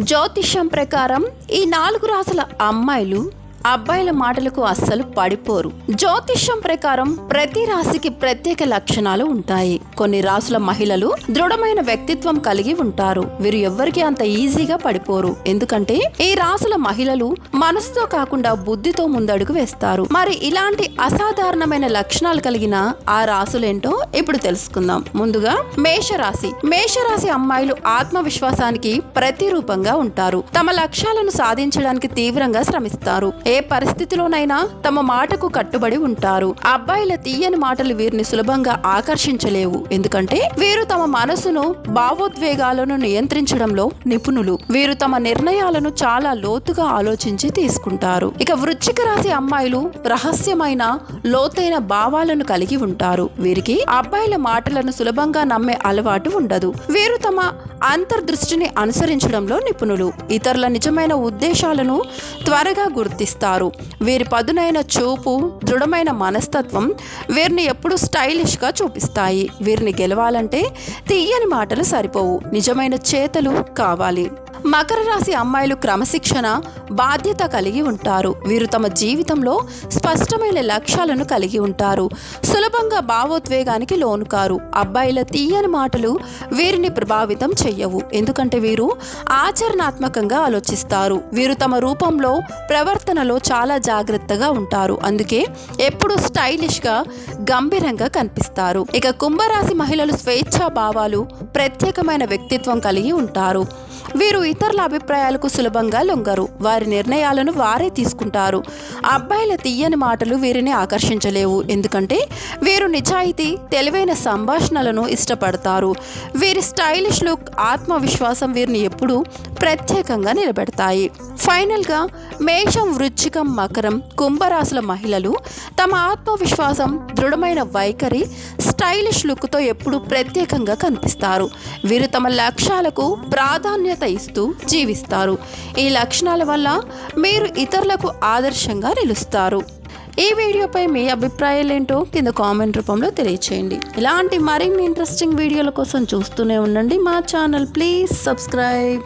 జ్యోతిష్యం ప్రకారం ఈ నాలుగు రాసుల అమ్మాయిలు అబ్బాయిల మాటలకు అస్సలు పడిపోరు. జ్యోతిష్యం ప్రకారం ప్రతి రాశికి ప్రత్యేక లక్షణాలు ఉంటాయి. కొన్ని రాసుల మహిళలు దృఢమైన వ్యక్తిత్వం కలిగి ఉంటారు. వీరు ఎవ్వరికి అంత ఈజీగా పడిపోరు. ఎందుకంటే ఈ రాసుల మహిళలు మనసుతో కాకుండా బుద్ధితో ముందడుగు వేస్తారు. మరి ఇలాంటి అసాధారణమైన లక్షణాలు కలిగిన ఆ రాసులేంటో ఇప్పుడు తెలుసుకుందాం. ముందుగా మేషరాశి. మేషరాశి అమ్మాయిలు ఆత్మవిశ్వాసానికి ప్రతిరూపంగా ఉంటారు. తమ లక్ష్యాలను సాధించడానికి తీవ్రంగా శ్రమిస్తారు. ఏ ఏ పరిస్థితిలోనైనా తమ మాటకు కట్టుబడి ఉంటారు. అబ్బాయిల తీయని మాటలు వీరిని సులభంగా ఆకర్షించలేవు. ఎందుకంటే వీరు తమ మనసును భావోద్వేగాలను నియంత్రించడంలో నిపుణులు. వీరు తమ నిర్ణయాలను చాలా లోతుగా ఆలోచించి తీసుకుంటారు. ఇక వృచ్చిక రాశి అమ్మాయిలు రహస్యమైన లోతైన భావాలను కలిగి ఉంటారు. వీరికి అబ్బాయిల మాటలను సులభంగా నమ్మే అలవాటు ఉండదు. వీరు తమ అంతర్దృష్టిని అనుసరించడంలో నిపుణులు. ఇతరుల నిజమైన ఉద్దేశాలను త్వరగా గుర్తిస్తారు. వీరి పదునైన చూపు దృఢమైన మనస్తత్వం వీరిని ఎప్పుడూ స్టైలిష్గా చూపిస్తాయి. వీరిని గెలవాలంటే తీయని మాటలు సరిపోవు. నిజమైన చేతలు కావాలి. మకర రాశి అమ్మాయిలు క్రమశిక్షణ బాధ్యత కలిగి ఉంటారు. వీరు తమ జీవితంలో స్పష్టమైన లక్ష్యాలను కలిగి ఉంటారు. సులభంగా భావోద్వేగానికి లోనుకారు. అబ్బాయిల తీయని మాటలు వీరిని ప్రభావితం చెయ్యవు. ఎందుకంటే వీరు ఆచరణాత్మకంగా ఆలోచిస్తారు. వీరు తమ రూపంలో ప్రవర్తనలో చాలా జాగ్రత్తగా ఉంటారు. అందుకే ఎప్పుడూ స్టైలిష్గా గంభీరంగా కనిపిస్తారు. ఇక కుంభరాశి మహిళలు స్వేచ్ఛా భావాలు ప్రత్యేకమైన వ్యక్తిత్వం కలిగి ఉంటారు. వీరు ఇతరుల అభిప్రాయాలకు సులభంగా లొంగరు. వారి నిర్ణయాలను వారే తీసుకుంటారు. అబ్బాయిల తీయని మాటలు వీరిని ఆకర్షించలేవు. ఎందుకంటే వీరు నిజాయితీ తెలివైన సంభాషణలను ఇష్టపడతారు. వీరి స్టైలిష్ లుక్ ఆత్మవిశ్వాసం వీరిని ఎప్పుడూ ప్రత్యేకంగా నిలబెడతాయి. ఫైనల్గా మేషం వృచ్చికం మకరం కుంభరాశుల మహిళలు తమ ఆత్మవిశ్వాసం దృఢమైన వైఖరి స్టైలిష్ లుక్తో ఎప్పుడూ ప్రత్యేకంగా కనిపిస్తారు. వీరు తమ లక్ష్యాలకు ప్రాధాన్యత ఇస్తూ జీవిస్తారు. ఈ లక్షణాల వల్ల మీరు ఇతరులకు ఆదర్శంగా నిలుస్తారు. ఈ వీడియోపై మీ అభిప్రాయాలు ఏంటో కింద కామెంట్ రూపంలో తెలియచేయండి. ఇలాంటి మరిన్ని ఇంట్రెస్టింగ్ వీడియోల కోసం చూస్తూనే ఉండండి మా ఛానల్. Please subscribe.